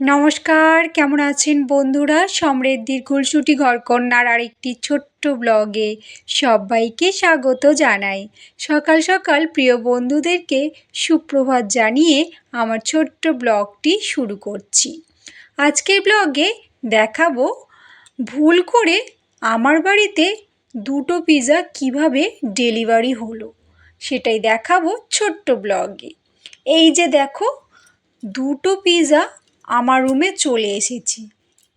নমস্কার, কেমন আছেন বন্ধুরা? সমৃদ্ধির গুলসুটি ঘরকন্যার আরেকটি ছোট্ট ব্লগে সবাইকে স্বাগত জানাই। সকাল সকাল প্রিয় বন্ধুদেরকে সুপ্রভাত জানিয়ে আমার ছোট্ট ব্লগটি শুরু করছি। আজকের ব্লগে দেখাবো ভুল করে আমার বাড়িতে দুটো পিৎজা কীভাবে ডেলিভারি হলো, সেটাই দেখাবো ছোট্ট ব্লগে। এই যে দেখো, দুটো পিৎজা আমার রুমে চলে এসেছি।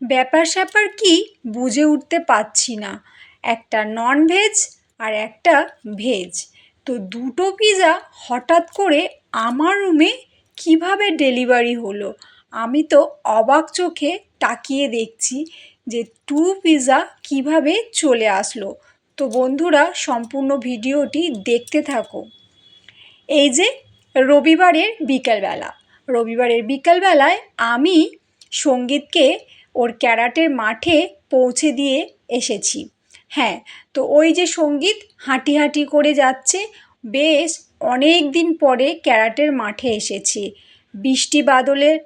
ব্যাপার স্যাপার কি বুঝে উঠতে পারছি না। একটা নন ভেজ আর একটা ভেজ তো দুটো পিৎজা হঠাৎ করে আমার রুমে কীভাবে ডেলিভারি হলো? আমি তো অবাক চোখে তাকিয়ে দেখছি যে টু পিৎজা কীভাবে চলে আসলো। তো বন্ধুরা, সম্পূর্ণ ভিডিওটি দেখতে থাকো। এই যে রবিবারের বিকেলবেলা। রবিবারের বিকালবেলায় আমি সঙ্গীতকে ওর ক্যারাটের মাঠে পৌঁছে দিয়ে এসেছি। হ্যাঁ তো ওই যে সংগীত হাঁটি হাঁটি করে যাচ্ছে, বেশ অনেক দিন পরে ক্যারাটের মাঠে এসেছে। বৃষ্টি বাদলের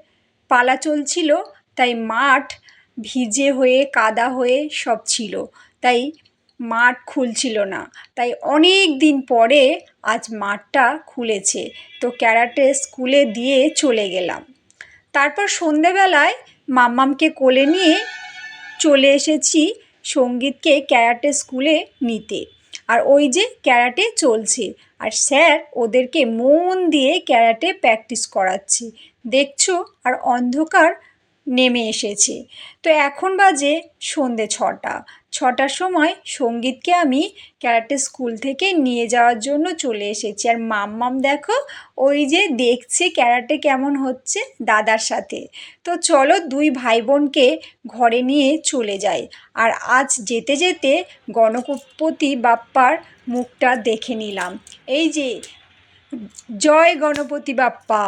পালা চলছিল, তাই মাঠ ভিজে হয়ে, কাদা হয়ে সব ছিল। তাই মাঠ খুলছিল না। তাই অনেক দিন পরে আজ মাঠটা খুলেছে। তো ক্যারাটে স্কুলে দিয়ে চলে গেলাম। তারপর সন্ধেবেলায় মাম্মামকে কোলে নিয়ে চলে এসেছি সঙ্গীতকে ক্যারাটে স্কুলে নিতে। আর ওই যে ক্যারাটে চলছে। আর স্যার ওদেরকে মন দিয়ে ক্যারাটে প্র্যাকটিস করাচ্ছে। দেখছ? আর অন্ধকার নেমে এসেছে। তো এখন বাজে সন্ধে ছটা। ছটার সময় সঙ্গীতকে আমি ক্যারাটে স্কুল থেকে নিয়ে যাওয়ার জন্য চলে এসেছি। আর মাম্মাম দেখো, ওই যে দেখছে ক্যারাটে কেমন হচ্ছে দাদার সাথে। তো চলো দুই ভাই বোনকে ঘরে নিয়ে চলে যাই। আর আজ যেতে যেতে গণপতি বাপ্পার মুখটা দেখে নিলাম। এই যে, জয় গণপতি বাপ্পা।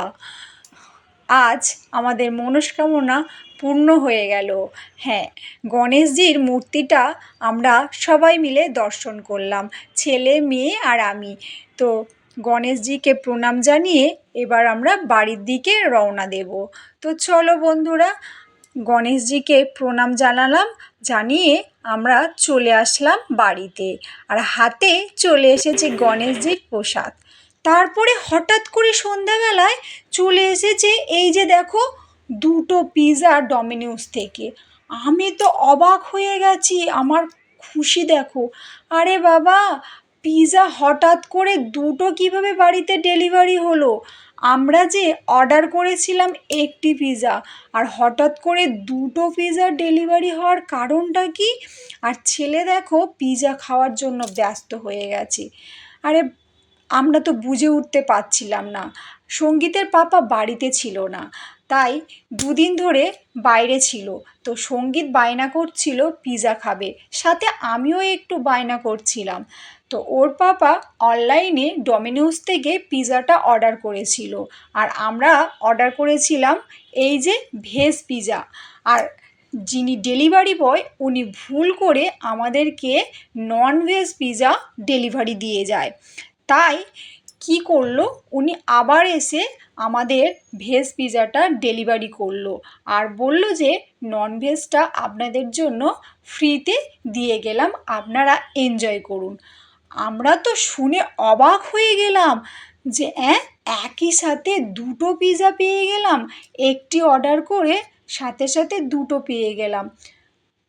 আজ আমাদের মনস্কামনা পূর্ণ হয়ে গেল। হ্যাঁ গণেশজির মূর্তিটা আমরা সবাই মিলে দর্শন করলাম, ছেলে, মেয়ে আর আমি। তো গণেশজিকে প্রণাম জানিয়ে এবার আমরা বাড়ির দিকে রওনা দেব। তো চলো বন্ধুরা, গণেশজিকে প্রণাম জানালাম, জানিয়ে আমরা চলে আসলাম বাড়িতে। আর হাতে চলে এসেছে গণেশজির প্রসাদ। তারপরে হঠাৎ করে সন্ধ্যাবেলায় চলে এসেছে এই যে দেখো দুটো পিৎজা ডমিনোস থেকে। আমি তো অবাক হয়ে গেছি, আমার খুশি দেখো। আরে বাবা পিৎজা হঠাৎ করে দুটো কীভাবে বাড়িতে ডেলিভারি হলো? আমরা যে অর্ডার করেছিলাম একটি পিৎজা আর হঠাৎ করে দুটো পিৎজা ডেলিভারি হওয়ার কারণটা কি? আর ছেলে দেখো পিৎজা খাওয়ার জন্য ব্যস্ত হয়ে গেছে। আরে আমরা তো বুঝে উঠতে পারছিলাম না। সঙ্গীতের পাপা বাড়িতে ছিল না, তাই দুদিন ধরে বাইরে ছিল। তো সংগীত বায়না করছিল পিৎজা খাবে, সাথে আমিও একটু বায়না করছিলাম। তো ওর পাপা অনলাইনে ডমিনোস থেকে পিৎজাটা অর্ডার করেছিল, আর আমরা অর্ডার করেছিলাম এই যে ভেজ পিৎজা আর যিনি ডেলিভারি বয়, উনি ভুল করে আমাদেরকে নন ভেজ পিৎজা ডেলিভারি দিয়ে যায়। তাই কি করল? উনি আবার এসে আমাদের ভেজ পিৎজাটা ডেলিভারি করল আর বলল যে নন ভেজটা আপনাদের জন্য ফ্রিতে দিয়ে গেলাম, আপনারা এনজয় করুন। আমরা তো শুনে অবাক হয়ে গেলাম যে হ্যাঁ একই সাথে দুটো পিৎজা পেয়ে গেলাম, একটি অর্ডার করে সাথে সাথে দুটো পেয়ে গেলাম।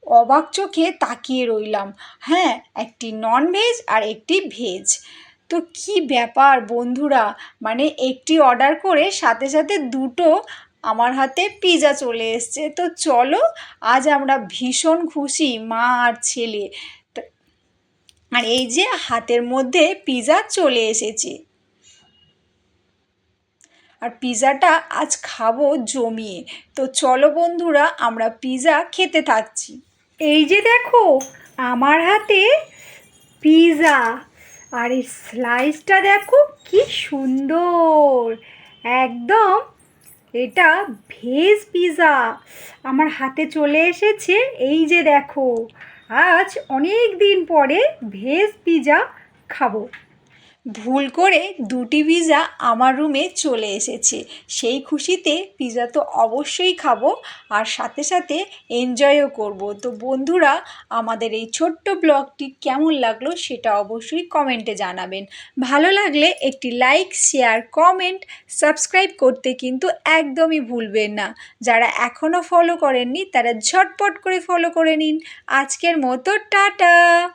অবাক চোখে তাকিয়ে রইলাম। হ্যাঁ একটি নন ভেজ আর একটি ভেজ তো কি ব্যাপার বন্ধুরা? মানে একটি অর্ডার করে সাথে সাথে দুটো আমার হাতে পিৎজা চলে এসছে। তো চলো, আজ আমরা ভীষণ খুশি, মা আর ছেলে। আর এই যে হাতের মধ্যে পিৎজা চলে এসেছে। আর পিৎজাটা আজ খাব জমিয়ে। তো চলো বন্ধুরা, আমরা পিৎজা খেতে থাকছি। এই যে দেখো, আমার হাতে পিৎজা আর এই স্লাইসটা দেখো কি সুন্দর। একদম এটা ভেজ পিৎজা আমার হাতে চলে এসেছে এই যে দেখো, আজ অনেক দিন পরে ভেজ পিৎজা খাব। ভুল করে দুটি পিৎজা আমার রুমে চলে এসেছে। সেই খুশিতে পিজা তো অবশ্যই খাব আর সাথে সাথে এনজয়ও করব। তো বন্ধুরা, আমাদের এই ছোট্ট ব্লগটি কেমন লাগল সেটা অবশ্যই কমেন্টে জানাবেন। ভালো লাগলে একটি লাইক শেয়ার কমেন্ট সাবস্ক্রাইব করতে কিন্তু একদমই ভুলবেন না। যারা এখনও ফলো করেননি, তারা ঝটপট করে ফলো করে নিন। আজকের মতো, টাটা!